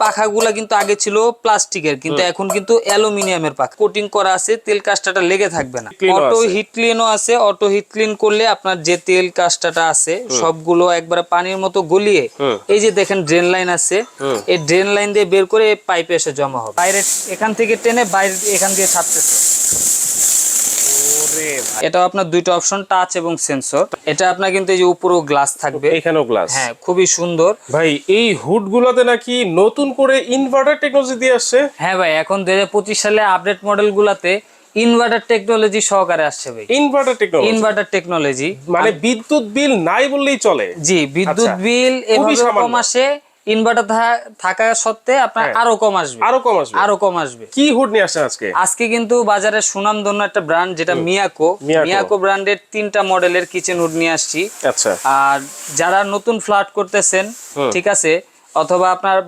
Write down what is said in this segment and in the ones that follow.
পাখাগুলা কিন্তু আগে ছিল প্লাস্টিকের কিন্তু এখন কিন্তু অ্যালুমিনিয়ামের পাখা। কোটিং করা আছে তেল কাস্টাটা লেগে থাকবে না। অটো। হিট ক্লিনও আছে অটো হিট ক্লিন করলে আপনার যে তেল কাস্টাটা আছে সবগুলো একবারে পানির মতো গলিয়ে এই যে দেখেন ড্রেন লাইন আছে এই ড্রেন লাইন দিয়ে বের করে পাইপে এসে জমা হবে। বাইরে এখান থেকে টেনে বাইরে এখান দিয়ে ছাড়তেছে। এটা আপনার দুইটা অপশন টাচ এবং সেন্সর এটা আপনার কিন্তু এই যে উপরেও গ্লাস থাকবে। এখানেও গ্লাস হ্যাঁ খুবই সুন্দর। ভাই এই হুড গুলোতে নাকি নতুন করে ইনভার্টার টেকনোলজি দিয়ে আসছে? হ্যাঁ ভাই এখন দুই হাজার পঁচিশ সালে আপডেট মডেল গুলাতে ইনভার্টার টেকনোলজি সহকারে আসছে ভাই। ইনভার্টার টেকনোলজি ইনভার্টার টেকনোলজি মানে বিদ্যুৎ বিল নাই বললেই চলে। জি বিদ্যুৎ আচ্ছা। বিল এভাবে। কম আসে। ইনভার্টার থাকা সত্ত্বে আপনার হ্যাঁ। আরও কম আসবে। আরও কম আসবে। আরও কম আসবে। কি হুড নিয়ে আসছেন আজকে? আজকে কিন্তু বাজারে সুনামধন্য একটা ব্র্যান্ড যেটা মিয়াকো মিয়াকো। মিয়াকো ব্র্যান্ডের তিনটা মডেলের কিচেন হুড নিয়ে আসছি। আচ্ছা। আর যারা নতুন ফ্ল্যাট করতেছেন ঠিক আছে অথবা আপনার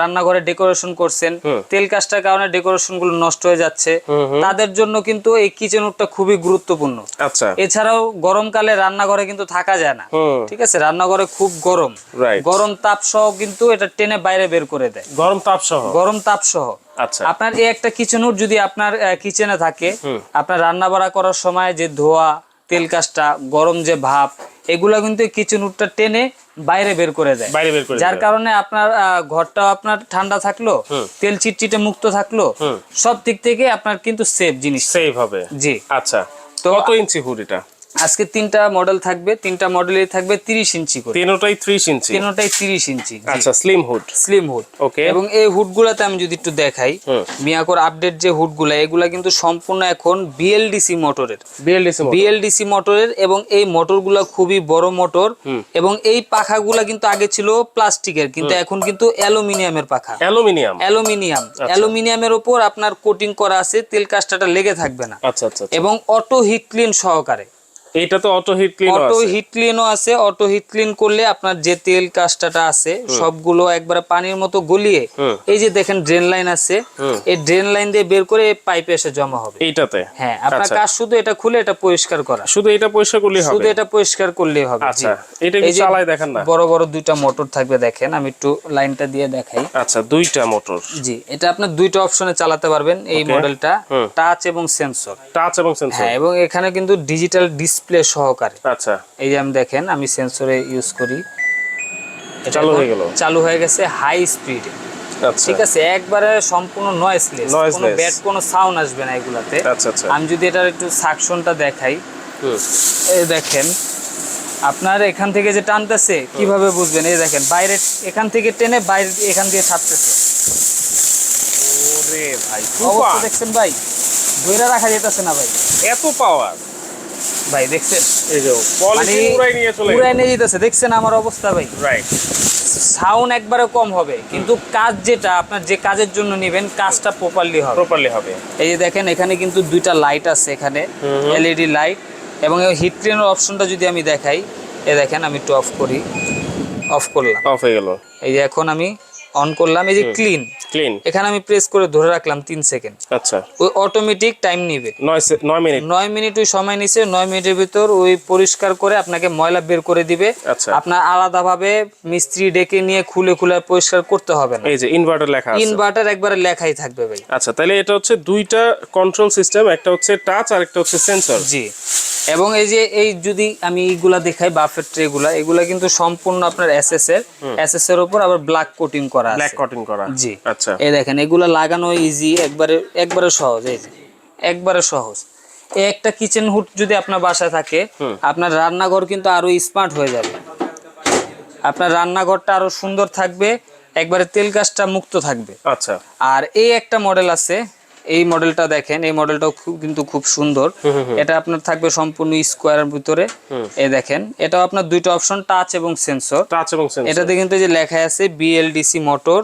রান্নাঘরে ডেকোরেশন করছেন তেল কাজটার কারণে ডেকোরেশনগুলো নষ্ট হয়ে যাচ্ছে। তাদের জন্য কিন্তু এই কিচেন হুডটা খুবই গুরুত্বপূর্ণ। আচ্ছা। এছাড়াও গরমকালে রান্নাঘরে কিন্তু থাকা যায় না। ঠিক আছে? রান্নাঘরে খুব গরম। গরম তাপ সহ কিন্তু এটা টেনে বাইরে বের করে দেয়। গরম তাপ সহ? গরম তাপ সহ। আচ্ছা। আপনার এই একটা কিচেন হুড যদি আপনার কিচেনে থাকে আপনার রান্না বাড়া করার সময় যে ধোয়া তেল কাজটা গরম যে ভাব এগুলা কিন্তু কিচেন উডটা টেনে বাইরে বের করে দেয়। বাইরে বের করে যার কারণে আপনার ঘরটা আপনার ঠান্ডা থাকল। তেল চিটচিটে মুক্ত থাকল সব দিক থেকে আপনার কিন্তু সেফ জিনিস। সেফ হবে। জি। আচ্ছা। তো কত ইঞ্চি হুড এটা? আজকে তিনটা মডেল থাকবে তিনটা মডেলই থাকবে তিরিশ ইঞ্চি করে। তিনোটাই ত্রিশ ইঞ্চি। তিনটাই তিরিশ ইঞ্চি আচ্ছা slim hood slim hood okay এবং এই হুড গুলাতে আমি যদি একটু দেখাই। মিয়াকোর আপডেট যে হুডগুলা এগুলা কিন্তু সম্পূর্ণ এখন বিএলডিসি মোটরের বিএলডিসি বিএলডিসি মোটরের এবং এই মোটরগুলা খুবই বড় মোটর এবং এই পাখাগুলা কিন্তু আগে ছিল প্লাস্টিকের কিন্তু এখন কিন্তু অ্যালুমিনিয়ামের পাখা। অ্যালুমিনিয়াম। অ্যালুমিনিয়াম। অ্যালুমিনিয়ামের উপর আপনার কোটিং করা আছে তেল কাজটাটা লেগে থাকবে না। আচ্ছা আচ্ছা আচ্ছা। এবং অটো হিট ক্লিন সহকারে। এইটা তো auto heat clean auto heat ক্লিনও আছে। অটো হিট ক্লিন করলে আপনার যে তেল কাজটাটা আছে সবগুলো একবারে পানির মতো গলিয়ে এই যে দেখেন ড্রেন লাইন আছে এই ড্রেন লাইন দিয়ে বের করে পাইপে এসে জমা হবে। এইটাতে? হ্যাঁ আপনার আচ্ছা। কাজ শুধু এটা খুলে এটা পরিষ্কার করা। শুধু এটা করলেই শুধু হবে এটা পরিষ্কার করলেই হবে আচ্ছা এটা একটু যে চালায় দেখেন না? বড় বড় দুইটা মোটর থাকবে দেখেন আমি একটু লাইনটা দিয়ে দেখাই। আচ্ছা দুইটা মোটর জি এটা আপনার দুইটা অপশনে চালাতে পারবেন এই মডেলটা টাচ এবং সেন্সর টাচ এবং সেন্সর হ্যাঁ এবং এখানে কিন্তু ডিজিটাল ডিসপ্লে সহকারে। আচ্ছা। এই যে আমি দেখেন আমি সেন্সরে ইউজ করি। চালু হয়ে গেল। চালু হয়ে গেছে হাই স্পিড আচ্ছা। ঠিক আছে একবারে সম্পূর্ণ নয়েসলেস। কোনো ব্যাড কোনো সাউন্ড আসবে না এগুলাতে। আচ্ছা আচ্ছা। আমি যদি এটার একটু সাকশনটা দেখাই। এই দেখেন আপনার এখান থেকে যে টানতেছে কীভাবে বুঝবেন? এই দেখেন বাইরে এখান থেকে টেনে বাইরে এখান দিয়ে ছাড়তেছে। ওরে ভাই অবস্থা দেখছেন ভাই? ধরে রাখা যেতেছে না ভাই। এত পাওয়ার ভাই দেখছেন? এই যে মানে উড়াই নিয়ে চলে পুরাই নিয়ে যেতেছে। দেখছেন আমার অবস্থা ভাই। রাইট সাউন্ড একবারে কম হবে কিন্তু কাজ যেটা আপনার যে কাজের জন্য নেবেন কাজটা প্রপারলি হবে। প্রপারলি হবে। এই যে দেখেন এখানে কিন্তু দুইটা লাইট আছে এখানে। এলইডি লাইট এবং এই হিট ট্রেনের অপশনটা যদি আমি দেখাই এ দেখেন আমি একটু অফ করি। অফ করলাম। অফ হয়ে গেল। এই যে এখন আমি অন করলাম এই যে ক্লিন ক্লিন? এখানে আমি প্রেস করে ধরে রাখলাম তিন সেকেন্ড। আচ্ছা। ওই অটোমেটিক টাইম নিবে। নয় মিনিট। নয় মিনিট ওই সময় নিছে নয় মিনিটের ভিতর ওই পরিষ্কার করে আপনাকে ময়লা বের করে দিবে। আচ্ছা। আপনার আলাদাভাবে মিস্ত্রি ডেকে নিয়ে খুলে খুলে পরিষ্কার করতে হবে না। এই যে ইনভার্টার লেখা আছে। ইনভার্টার একবারে লেখাই থাকবে ভাই। আচ্ছা তাহলে এটা হচ্ছে দুইটা কন্ট্রোল সিস্টেম একটা হচ্ছে টাচ আর একটা হচ্ছে সেন্সর জি। এবং এই যে এই যদি আমি এইগুলা দেখাই বাফের ট্রে গুলা এগুলা কিন্তু সম্পূর্ণ আপনার এসএস এর। এসএস এর উপর আবার ব্ল্যাক কোটিং করা ব্ল্যাক কটিং করা। জি। আচ্ছা। এই দেখেন এগুলা লাগানো ইজি একবারে একবারে সহজ এই একবারে সহজ। এই একটা কিচেন হুড যদি আপনার বাসায় থাকে আপনার রান্নাঘর কিন্তু আরও স্মার্ট হয়ে যাবে। আপনার রান্নাঘরটা আরও সুন্দর থাকবে একবারে তেল গাছটা মুক্ত থাকবে। আচ্ছা। আর এই একটা মডেল আছে এই মডেলটা দেখেন এই মডেলটাও খুব কিন্তু খুব সুন্দর। এটা আপনার থাকবে সম্পূর্ণ স্কোয়ারের ভিতরে। এই দেখেন এটাও আপনার দুইটা অপশন টাচ এবং সেন্সর টাচ এবং সেন্সর এটাতে কিন্তু যে লেখা আছে বিএলডিসি মোটর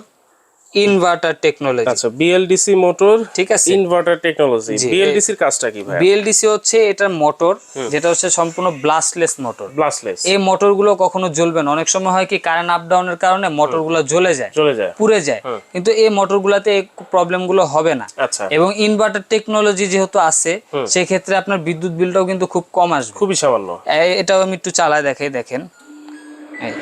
ইনভার্টার টেকনোলজি আচ্ছা বিএলডিসি মোটর ঠিক আছে। ইনভার্টার টেকনোলজি বিএলডিসির কাজটা কি ভাই বিএলডিসি হচ্ছে এটার মোটর যেটা হচ্ছে সম্পূর্ণ ব্লাস্টলেস মোটর ব্লাস্টলেস এই মোটরগুলো কখনো জ্বলবে না। অনেক সময় হয় কি কারেন্ট আপ ডাউনের কারণে মোটরগুলো জ্বলে যায় চলে যায়। পুড়ে যায়। কিন্তু এই মোটরগুলোতে এই প্রবলেমগুলো হবে না। আচ্ছা। এবং ইনভার্টার টেকনোলজি যেহেতু আছে সেক্ষেত্রে আপনার বিদ্যুৎ বিলটাও কিন্তু খুব কম আসবে। খুবই সামান্য। এটাও আমি একটু চালায় দেখাই দেখেন। এই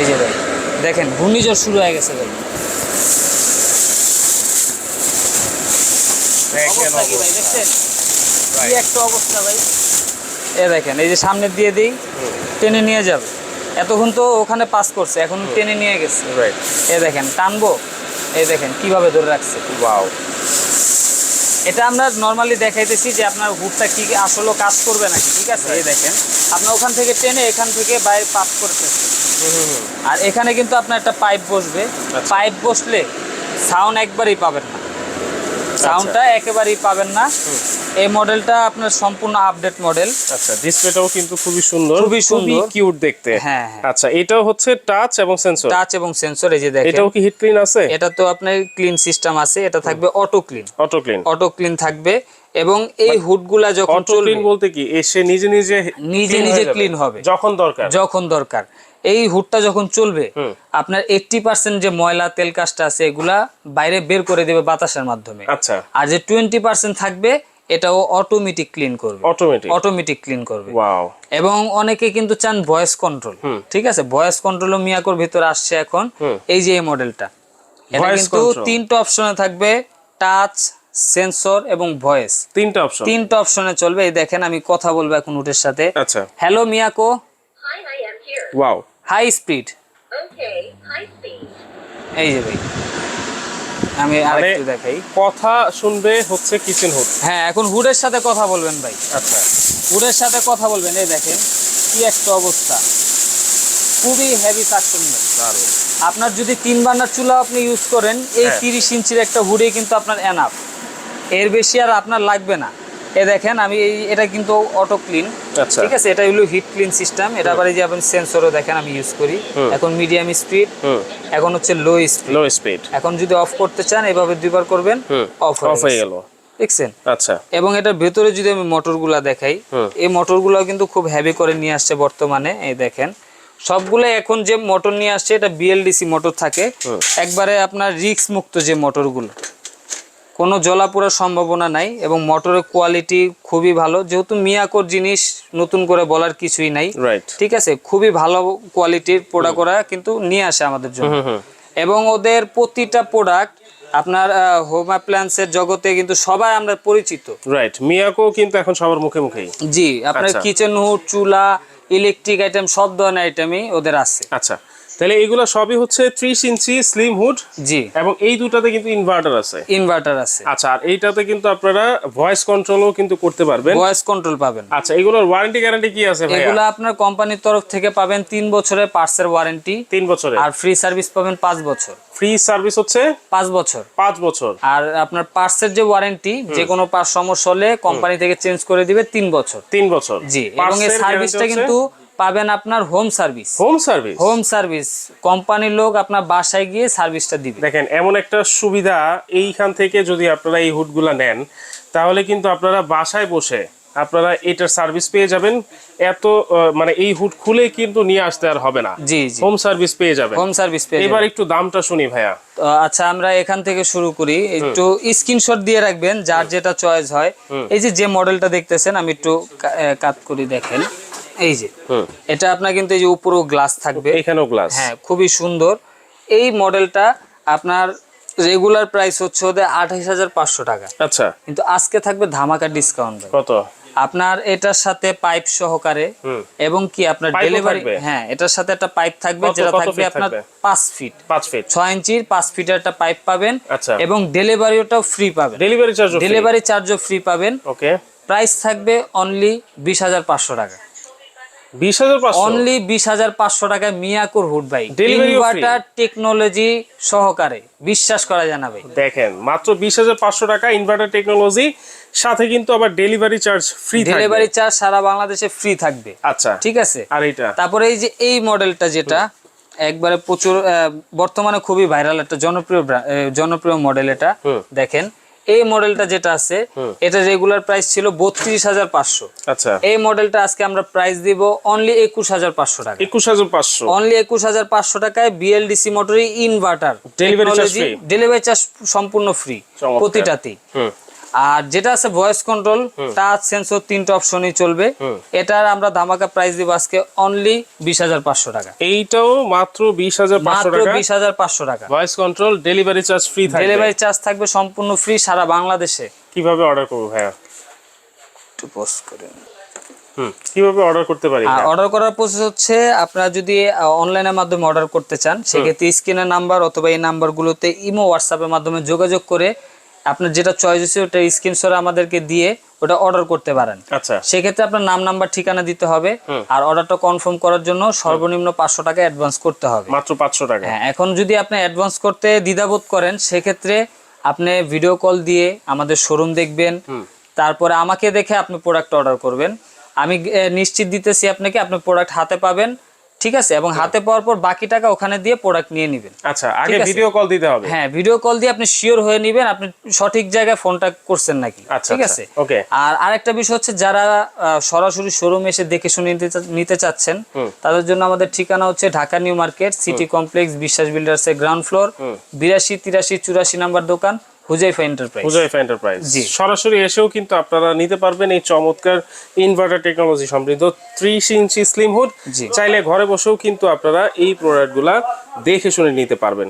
এই যে ভাই। দেখেন ঘূর্ণিঝড় শুরু হয়ে গেছে ভাই। এ দেখেন এই যে সামনে দিয়ে দিই টেনে নিয়ে যাবে। এতক্ষণ তো ওখানে পাস করছে এখন টেনে নিয়ে গেছে। রাইট এ দেখেন টানবো। এই দেখেন কীভাবে ধরে রাখছে। ওয়াও এটা আমরা নর্মালি দেখাইতেছি যে আপনার হুডটা কি আসলে কাজ করবে নাকি ঠিক আছে? এই দেখেন। আপনার ওখান থেকে টেনে এখান থেকে বাইরে পাস করতেছে। আর এখানে কিন্তু আপনার একটা পাইপ বসবে। আচ্ছা। পাইপ বসলে সাউন্ড একবারই পাবেন না। সাউন্ডটা একেবারেই পাবেন না। এই মডেলটা আপনার সম্পূর্ণ আপডেট মডেল। আচ্ছা ডিসপ্লেটাও কিন্তু খুবই সুন্দর খুবই সুন্দর। কিউট দেখতে। হ্যাঁ, হ্যাঁ। আচ্ছা এটাও হচ্ছে টাচ এবং সেন্সর টাচ এবং সেন্সর এই যে দেখেন। এটাও কি হিট ক্লিন আছে? এটা তো আপনার ক্লিন সিস্টেম আছে এটা থাকবে auto clean auto clean auto clean থাকবে এবং এই হুডগুলা যখন অটো চলবে ক্লিন বলতে কি? এসে নিজে নিজে নিজে নিজে ক্লিন হবে। যখন দরকার। যখন দরকার। এই হুডটা যখন চলবে আপনার এইটটি পার্সেন্ট যে ময়লা তেল কাজটা আছে এগুলা বাইরে বের করে দেবে বাতাসের মাধ্যমে। আচ্ছা। আর যে টোয়েন্টি পার্সেন্ট থাকবে এটাও অটোমেটিক ক্লিন করবে। অটোমেটিক অটোমেটিক ক্লিন করবে। ওয়াও এবং অনেকে কিন্তু চান ভয়েস কন্ট্রোল ঠিক আছে? ভয়েস কন্ট্রোলও মিয়াকোর ভিতরে আসছে এখন। এই যে এই মডেলটা এটা কিন্তু তিনটা অপশনে থাকবে টাচ সেন্সর এবং ভয়েস তিনটা অপশন তিনটা অপশনে চলবে। এই দেখেন আমি কথা বলব এখন উটের সাথে। আচ্ছা। Hello Miyako. Wow high speed. এই যে ভাই। আমি মানে আরেকটু দেখাই। কথা শুনবে হচ্ছে কিচেন হুড হ্যাঁ এখন হুডের সাথে কথা বলবেন ভাই। আচ্ছা। হুডের সাথে কথা বলবেন এই দেখেন কি একটা অবস্থা। খুবই হেভি সাকশন দারুণ। আপনার যদি তিন বান্নার চুলা আপনি ইউজ করেন এই হ্যাঁ। তিরিশ ইঞ্চির একটা হুডে কিন্তু আপনার এনাফ এর বেশি আর আপনার লাগবে না। এ দেখেন আমি এই এটা কিন্তু অটো ক্লিন আচ্ছা। ঠিক আছে এটা হলো হিট ক্লিন সিস্টেম এটা আবার এই যে আপনি সেন্সরও দেখেন আমি ইউজ করি। এখন মিডিয়াম স্পিড এখন হচ্ছে লো স্পিড লো স্পিড এখন যদি অফ করতে চান এভাবে দুইবার করবেন অফ অফ হয়ে গেল। দেখছেন? আচ্ছা। এবং এটার ভেতরে যদি আমি মোটরগুলা দেখাই। এই মোটরগুলো কিন্তু খুব হেভি করে নিয়ে আসছে বর্তমানে এই দেখেন। সবগুলো এখন যে মোটর নিয়ে আসছে এটা বিএলডিসি মোটর থাকে। একবারে আপনার রিক্স মুক্ত যে মোটরগুলো কোনো জলা জলাপোড়ার সম্ভাবনা নাই এবং মোটরের কোয়ালিটি খুবই ভালো। যেহেতু মিয়াকোর জিনিস নতুন করে বলার কিছুই নাই। ঠিক আছে? খুবই ভালো কোয়ালিটির প্রোডাক্ট ওরা কিন্তু নিয়ে আসে আমাদের জন্য। এবং ওদের প্রতিটা প্রোডাক্ট আপনার হোম অ্যাপ্লায়েন্সের জগতে কিন্তু সবাই আমরা পরিচিত। রাইট মিয়াকো কিন্তু এখন সবার মুখে মুখে জি আপনার আচ্ছা। কিচেন হুড চুলা ইলেকট্রিক আইটেম সব ধরনের আইটেমই ওদের আছে। আচ্ছা। তাহলে এগুলো সবই হচ্ছে ত্রিশ ইঞ্চি স্লিম হুড জি। এবং এই দুটাতে কিন্তু ইনভার্টার আছে। ইনভার্টার আছে। আচ্ছা আর এইটাতে কিন্তু আপনারা ভয়েস কন্ট্রোলও কিন্তু করতে পারবেন। ভয়েস কন্ট্রোল পাবেন। আচ্ছা এগুলোর ওয়ারেন্টি গ্যারান্টি কি আছে ভাইয়া? এগুলো আপনার কোম্পানির তরফ থেকে পাবেন তিন বছরের পার্সের ওয়ারেন্টি তিন বছরে আর ফ্রি সার্ভিস পাবেন পাঁচ বছর। ফ্রি সার্ভিস হচ্ছে পাঁচ বছর। পাঁচ বছর। আর আপনার পার্সের যে ওয়ারেন্টি যে কোনো পার্স সমস্যা হলে কোম্পানি থেকে চেঞ্জ করে দিবে তিন বছর। তিন বছর। জি এবং এই সার্ভিসটা কিন্তু পাবেন আপনার home service home service home service কোম্পানির লোক আপনার বাসায় গিয়ে সার্ভিসটা দিবে। দেখেন এমন একটা সুবিধা এইখান থেকে যদি আপনারা এই হুডগুলা নেন তাহলে কিন্তু আপনারা বাসায় বসে আপনারা এটার সার্ভিস পেয়ে যাবেন। এত মানে এই হুড খুলে কিন্তু নিয়ে আসতে আর হবে না। জি জি। হোম সার্ভিস পেয়ে যাবেন। হোম সার্ভিস পেয়ে এবার একটু দামটা শুনি ভাইয়া। আচ্ছা আমরা এখান থেকে শুরু করি। একটু স্ক্রিনশট দিয়ে রাখবেন যার যেটা চয়েস হয়। এই যে যে মডেলটা দেখতেছেন আমি একটু কা- এ, কাত করি দেখেন। এই যে এটা আপনার কিন্তু এই যে উপরেও গ্লাস থাকবে। এখানেও গ্লাস হ্যাঁ খুবই সুন্দর। এই মডেলটা আপনার রেগুলার প্রাইস হচ্ছে ওদের আঠাইশ হাজার পাঁচশো টাকা। আচ্ছা। কিন্তু আজকে থাকবে ধামাকা ডিসকাউন্ট কত? আপনার এটার সাথে পাইপ সহকারে এবং কি আপনার ডেলিভারি হ্যাঁ এটার সাথে একটা পাইপ থাকবে যেটা থাকবে আপনার পাঁচ ফিট পাঁচ ফিট ছয় ইঞ্চির পাঁচ ফিটের একটা পাইপ পাবেন আচ্ছা। এবং ডেলিভারিটাও ফ্রি পাবেন। ডেলিভারি চার্জ ডেলিভারি চার্জও ফ্রি পাবেন। ওকে প্রাইস থাকবে অনলি বিশ হাজার পাঁচশো টাকা। অনলি বিশ হাজার পাঁচশো টাকায় মিয়াকুর হুড ইনভার্টার টেকনোলজি সহকারে বিশ্বাস করা দেখেন মাত্র বিশ হাজার পাঁচশো টাকা ইনভার্টার টেকনোলজি সাথে কিন্তু আবার delivery charge free delivery charge সারা বাংলাদেশে ফ্রি থাকবে। আচ্ছা ঠিক আছে? আর এইটা? তারপরে এই যে এই মডেলটা যেটা একবারে প্রচুর বর্তমানে খুবই ভাইরাল একটা জনপ্রিয় জনপ্রিয় মডেল এটা। দেখেন এই মডেলটা যেটা আছে এটা রেগুলার প্রাইস ছিল বত্রিশ হাজার পাঁচশো। আচ্ছা। এই মডেলটা আজকে আমরা প্রাইস দিব অনলি একুশ হাজার পাঁচশো টাকা একুশ হাজার পাঁচশো। অনলি একুশ হাজার পাঁচশো টাকায় BLDC motor inverter delivery delivery charge সম্পূর্ণ ফ্রি প্রতিটাতেই। আর যেটা আছে ভয়েস কন্ট্রোল টাচ সেন্সর তিনটা অপশনই চলবে। এটার আমরা ধামাকা প্রাইস দিব আজকে অনলি বিশ হাজার পাঁচশো টাকা। এইটাও মাত্র বিশ হাজার মাত্র বিশ হাজার পাঁচশো টাকা। Voice control delivery charge free delivery charge থাকবে সম্পূর্ণ ফ্রি সারা বাংলাদেশে। কীভাবে অর্ডার করব ভাইয়া? একটু পোস্ট করে কীভাবে অর্ডার করতে পারি অর্ডার করার প্রসেস হচ্ছে আপনারা যদি অনলাইনের মাধ্যমে অর্ডার করতে চান সেক্ষেত্রে স্ক্রিনের নাম্বার অথবা এই নাম্বারগুলোতে ইমো হোয়াটসঅ্যাপের মাধ্যমে যোগাযোগ করে আপনার যেটা চয়েস হচ্ছে ওটা স্ক্রিনশট আমাদেরকে দিয়ে ওটা অর্ডার করতে পারেন। আচ্ছা। সেক্ষেত্রে আপনার নাম নাম্বার ঠিকানা দিতে হবে। আর অর্ডারটা কনফার্ম করার জন্য সর্বনিম্ন পাঁচশো টাকা অ্যাডভান্স করতে হবে। মাত্র পাঁচশো টাকা। হ্যাঁ এখন যদি আপনি অ্যাডভান্স করতে দ্বিধাবোধ করেন সেক্ষেত্রে আপনি ভিডিও কল দিয়ে আমাদের শোরুম দেখবেন। তারপরে আমাকে দেখে আপনি প্রোডাক্ট অর্ডার করবেন। আমি নিশ্চিত দিতেছি আপনাকে আপনি প্রোডাক্ট হাতে পাবেন। ঠিক আছে? এবং হাতে পাওয়ার পর বাকি টাকা ওখানে দিয়ে প্রোডাক্ট নিয়ে নেবেন। আচ্ছা আগে ভিডিও কল দিতে হবে। হ্যাঁ ভিডিও কল দিয়ে আপনি শিওর হয়ে নেবেন আপনি সঠিক জায়গায় ফোনটা করছেন নাকি। আচ্ছা, ঠিক আচ্ছা, আছে? okay. আর আরেকটা বিষয় হচ্ছে যারা সরাসরি শোরুমে এসে দেখে শুনে নিতে নিতে চাচ্ছেন তাদের জন্য আমাদের ঠিকানা হচ্ছে Dhaka new market city complex Biswas builders এর গ্রাউন্ড ফ্লোর বিরাশি তিরাশি চুরাশি নাম্বার দোকান হুজাইফা এন্টারপ্রাইজ হুজাইফা এন্টারপ্রাইজ জি। সরাসরি এসেও কিন্তু আপনারা নিতে পারবেন এই চমৎকার ইনভার্টার টেকনোলজি সমৃদ্ধ ত্রিশ ইঞ্চি স্লিম হুড চাইলে ঘরে বসেও কিন্তু আপনারা এই প্রোডাক্টগুলা দেখে শুনে নিতে পারবেন।